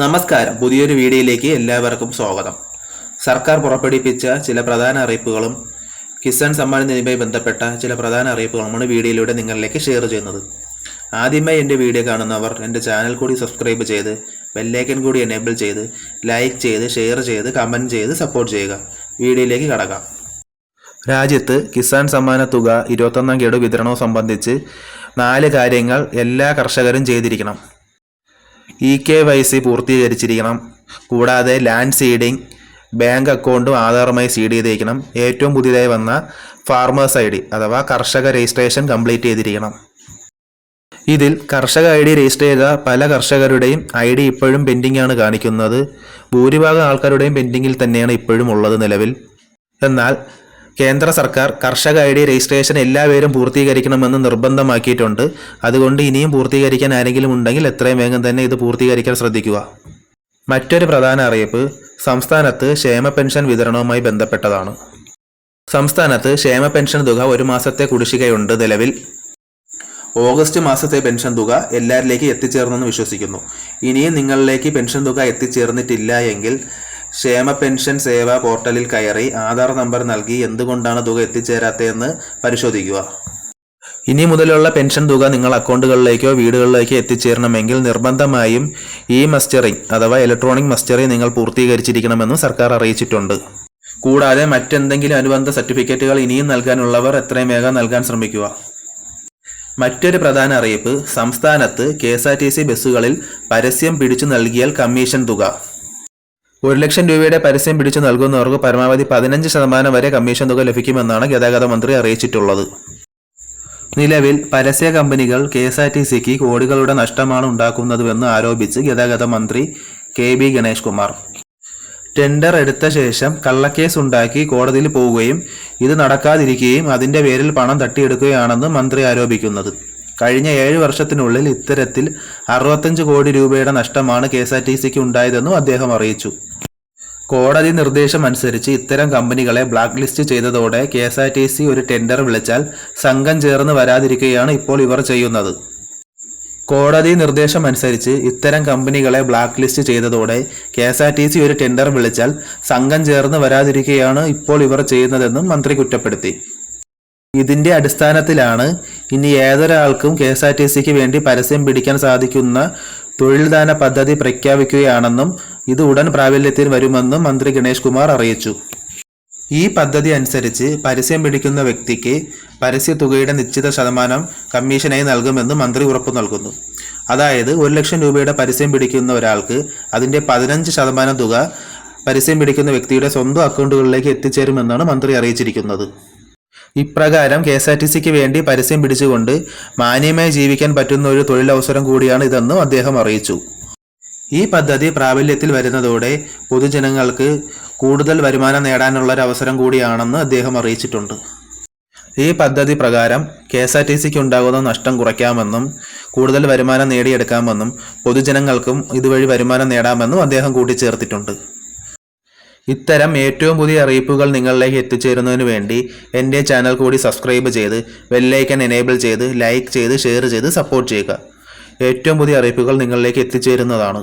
നമസ്കാരം. പുതിയൊരു വീഡിയോയിലേക്ക് എല്ലാവർക്കും സ്വാഗതം. സർക്കാർ പുറപ്പെടുവിപ്പിച്ച ചില പ്രധാന അറിയിപ്പുകളും കിസാൻ സമ്മാൻ നിധിയുമായി ബന്ധപ്പെട്ട ചില പ്രധാന അറിയിപ്പുകളുമാണ് വീഡിയോയിലൂടെ നിങ്ങളിലേക്ക് ഷെയർ ചെയ്യുന്നത്. ആദ്യമായി എന്റെ വീഡിയോ കാണുന്നവർ എന്റെ ചാനൽ കൂടി സബ്സ്ക്രൈബ് ചെയ്ത് ബെല്ലൈക്കൻ കൂടി എനേബിൾ ചെയ്ത് ലൈക്ക് ചെയ്ത് ഷെയർ ചെയ്ത് കമന്റ് ചെയ്ത് സപ്പോർട്ട് ചെയ്യുക. വീഡിയോയിലേക്ക് കടക്കാം. രാജ്യത്ത് കിസാൻ സമ്മാന തുക ഇരുപത്തൊന്നാം ഗഡു വിതരണവും സംബന്ധിച്ച് നാല് കാര്യങ്ങൾ എല്ലാ കർഷകരും ചെയ്തിരിക്കണം. ഇ കെ വൈ സി പൂർത്തീകരിച്ചിരിക്കണം. കൂടാതെ ലാൻഡ് സീഡിംഗ് ബാങ്ക് അക്കൗണ്ടും ആധാറുമായി സീഡ് ചെയ്തിരിക്കണം ഏറ്റവും പുതിയതായി വന്ന ഫാർമേഴ്സ് ഐ ഡി അഥവാ കർഷക രജിസ്ട്രേഷൻ കംപ്ലീറ്റ് ചെയ്തിരിക്കണം. ഇതിൽ കർഷക ഐ ഡി രജിസ്റ്റർ ചെയ്ത പല കർഷകരുടെയും ഐ ഡി ഇപ്പോഴും പെൻഡിംഗ് ആണ് കാണിക്കുന്നത്. ഭൂരിഭാഗം ആൾക്കാരുടെയും പെൻഡിങ്ങിൽ തന്നെയാണ് ഇപ്പോഴും ഉള്ളത് നിലവിൽ. എന്നാൽ കേന്ദ്ര സർക്കാർ കർഷക ഐ ഡി രജിസ്ട്രേഷൻ എല്ലാവരും പൂർത്തീകരിക്കണമെന്ന് നിർബന്ധമാക്കിയിട്ടുണ്ട്. അതുകൊണ്ട് ഇനിയും പൂർത്തീകരിക്കാൻ ആരെങ്കിലും ഉണ്ടെങ്കിൽ എത്രയും വേഗം തന്നെ ഇത് പൂർത്തീകരിക്കാൻ ശ്രദ്ധിക്കുക. മറ്റൊരു പ്രധാന അറിയിപ്പ് സംസ്ഥാനത്ത് ക്ഷേമ പെൻഷൻ വിതരണവുമായി ബന്ധപ്പെട്ടതാണ്. സംസ്ഥാനത്ത് ക്ഷേമ പെൻഷൻ തുക ഒരു മാസത്തെ കുടിശ്ശികയുണ്ട് നിലവിൽ. ഓഗസ്റ്റ് മാസത്തെ പെൻഷൻ തുക എല്ലാവരിലേക്ക് എത്തിച്ചേർന്നെന്ന് വിശ്വസിക്കുന്നു. ഇനിയും നിങ്ങളിലേക്ക് പെൻഷൻ തുക എത്തിച്ചേർന്നിട്ടില്ല എങ്കിൽ ക്ഷേമ പെൻഷൻ സേവാ പോർട്ടലിൽ കയറി ആധാർ നമ്പർ നൽകി എന്തുകൊണ്ടാണ് തുക എത്തിച്ചേരാത്തതെന്ന് പരിശോധിക്കുക. ഇനി മുതലുള്ള പെൻഷൻ തുക നിങ്ങൾ അക്കൗണ്ടുകളിലേക്കോ വീടുകളിലേക്കോ എത്തിച്ചേരണമെങ്കിൽ നിർബന്ധമായും ഇ മസ്റ്ററിംഗ് അഥവാ ഇലക്ട്രോണിക് മസ്റ്ററിംഗ് നിങ്ങൾ പൂർത്തീകരിച്ചിരിക്കണമെന്നും സർക്കാർ അറിയിച്ചിട്ടുണ്ട്. കൂടാതെ മറ്റെന്തെങ്കിലും അനുബന്ധ സർട്ടിഫിക്കറ്റുകൾ ഇനിയും നൽകാനുള്ളവർ എത്രയും വേഗം നൽകാൻ ശ്രമിക്കുക. മറ്റൊരു പ്രധാന അറിയിപ്പ് സംസ്ഥാനത്ത് K S R T C ബസ്സുകളിൽ പരസ്യം പിടിച്ചു നൽകിയാൽ കമ്മീഷൻ തുക. ഒരു ലക്ഷം രൂപയുടെ പരസ്യം പിടിച്ചു നൽകുന്നവർക്ക് പരമാവധി പതിനഞ്ച് ശതമാനം വരെ കമ്മീഷൻ തുക ലഭിക്കുമെന്നാണ് ഗതാഗത മന്ത്രി അറിയിച്ചിട്ടുള്ളത്. നിലവിൽ പരസ്യ കമ്പനികൾ കെ എസ് ആർ ടി സിക്ക് കോടികളുടെ നഷ്ടമാണ് ഉണ്ടാക്കുന്നതെന്ന് ആരോപിച്ച് ഗതാഗത മന്ത്രി K B Ganesh Kumar. Tender എടുത്ത ശേഷം കള്ളക്കേസ് ഉണ്ടാക്കി കോടതിയിൽ പോവുകയും ഇത് നടക്കാതിരിക്കുകയും അതിന്റെ പേരിൽ പണം തട്ടിയെടുക്കുകയാണെന്ന് മന്ത്രി ആരോപിക്കുന്നത്. കഴിഞ്ഞ ഏഴ് വർഷത്തിനുള്ളിൽ ഇത്തരത്തിൽ അറുപത്തഞ്ച് കോടി രൂപയുടെ നഷ്ടമാണ് കെ എസ് ആർ ടി സിക്ക് ഉണ്ടായതെന്നും അദ്ദേഹം അറിയിച്ചു. കോടതി നിർദ്ദേശം അനുസരിച്ച് ഇത്തരം കമ്പനികളെ ബ്ലാക്ക് ലിസ്റ്റ് ചെയ്തതോടെ K S R T C ഒരു ടെൻഡർ വിളിച്ചാൽ സംഘം ചേർന്ന് വരാതിരിക്കുകയാണ് ഇപ്പോൾ ഇവർ ചെയ്യുന്നത്. കോടതി നിർദ്ദേശം അനുസരിച്ച് ഇത്തരം കമ്പനികളെ ബ്ലാക്ക് ലിസ്റ്റ് ചെയ്തതോടെ K S R T C ഒരു ടെൻഡർ വിളിച്ചാൽ സംഘം ചേർന്ന് വരാതിരിക്കുകയാണ് ഇപ്പോൾ ഇവർ ചെയ്യുന്നതെന്നും മന്ത്രി കുറ്റപ്പെടുത്തി. ഇതിന്റെ അടിസ്ഥാനത്തിലാണ് ഇനി ഏതൊരാൾക്കും കെ എസ് ആർ ടി സിക്ക് വേണ്ടി പരസ്യം പിടിക്കാൻ സാധിക്കുന്ന തൊഴിൽദാന പദ്ധതി പ്രഖ്യാപിക്കുകയാണെന്നും ഇത് ഉടൻ പ്രാബല്യത്തിൽ വരുമെന്നും മന്ത്രി ഗണേഷ് കുമാർ അറിയിച്ചു. ഈ പദ്ധതി അനുസരിച്ച് പരസ്യം പിടിക്കുന്ന വ്യക്തിക്ക് പരസ്യ തുകയുടെ നിശ്ചിത ശതമാനം കമ്മീഷനായി നൽകുമെന്ന് മന്ത്രി ഉറപ്പു നൽകുന്നു. അതായത് ഒരു ലക്ഷം രൂപയുടെ പരസ്യം പിടിക്കുന്ന ഒരാൾക്ക് അതിന്റെ പതിനഞ്ച് ശതമാനം തുക പരസ്യം പിടിക്കുന്ന വ്യക്തിയുടെ സ്വന്തം അക്കൗണ്ടുകളിലേക്ക് എത്തിച്ചേരുമെന്നാണ് മന്ത്രി അറിയിച്ചിരിക്കുന്നത്. ഇപ്രകാരം കെ എസ് ആർ ടി സിക്ക് വേണ്ടി പരസ്യം പിടിച്ചുകൊണ്ട് മാന്യമായി ജീവിക്കാൻ പറ്റുന്ന ഒരു തൊഴിലവസരം കൂടിയാണ് ഇതെന്നും അദ്ദേഹം അറിയിച്ചു. ഈ പദ്ധതി പ്രാബല്യത്തിൽ വരുന്നതോടെ പൊതുജനങ്ങൾക്ക് കൂടുതൽ വരുമാനം നേടാനുള്ള ഒരു അവസരം കൂടിയാണെന്ന് അദ്ദേഹം അറിയിച്ചിട്ടുണ്ട്. ഈ പദ്ധതി പ്രകാരം കെ എസ് ആർ ടി സിക്ക് ഉണ്ടാകുന്ന നഷ്ടം കുറയ്ക്കാമെന്നും കൂടുതൽ വരുമാനം നേടിയെടുക്കാമെന്നും പൊതുജനങ്ങൾക്കും ഇതുവഴി വരുമാനം നേടാമെന്നും അദ്ദേഹം കൂട്ടിച്ചേർത്തിട്ടുണ്ട്. ഇത്തരം ഏറ്റവും പുതിയ അറിയിപ്പുകൾ നിങ്ങളിലേക്ക് എത്തിച്ചേരുന്നതിന് വേണ്ടി എന്റെ ചാനൽ കൂടി സബ്സ്ക്രൈബ് ചെയ്ത് ബെല്ലൈക്കൺ എനേബിൾ ചെയ്ത് ലൈക്ക് ചെയ്ത് ഷെയർ ചെയ്ത് സപ്പോർട്ട് ചെയ്യുക. ഏറ്റവും പുതിയ അറിയിപ്പുകൾ നിങ്ങളിലേക്ക് എത്തിച്ചേരുന്നതാണ്.